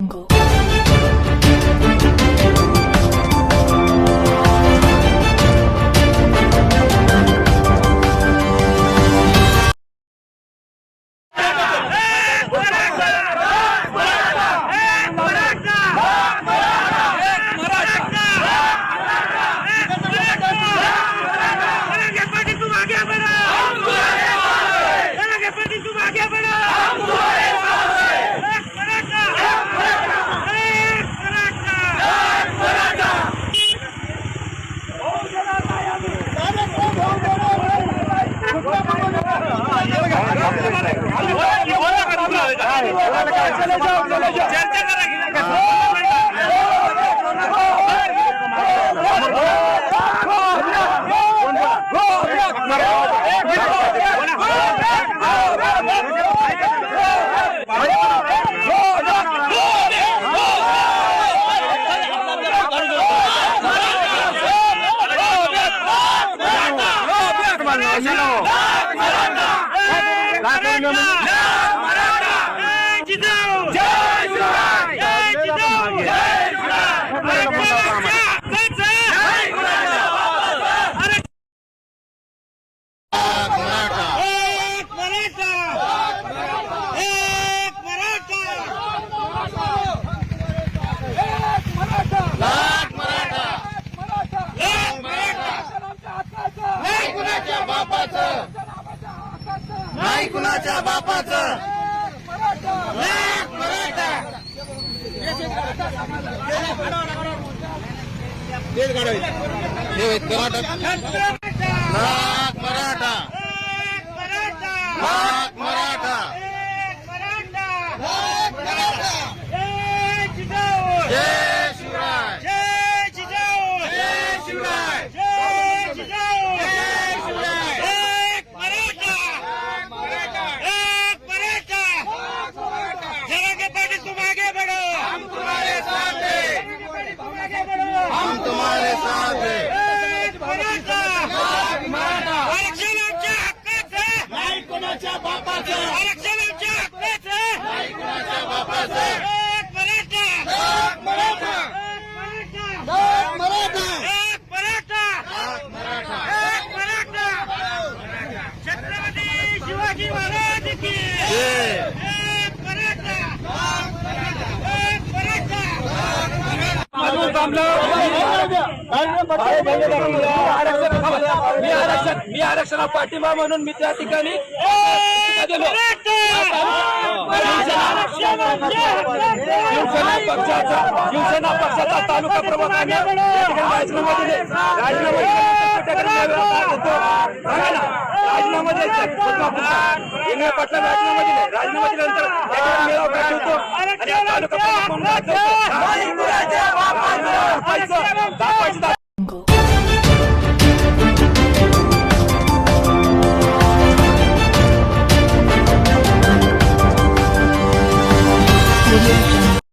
Jungle. Yeah, but Hello. नाही कुणाच्या बापाचं. मराठा. मराठा. जय शिवराय. जय शिवराय. sabe. मी आरक्षण मी आरक्षणा पाठिंबा म्हणून मी त्या ठिकाणी शिवसेना पक्षाचा शिवसेना पक्षाचा तालुका प्रमुखाने राजीनामा दिले राजीनामा राजीनामा द्यायचा पाटला राजीनामा राजीनामा दिल्यानंतर मेळावा तालुका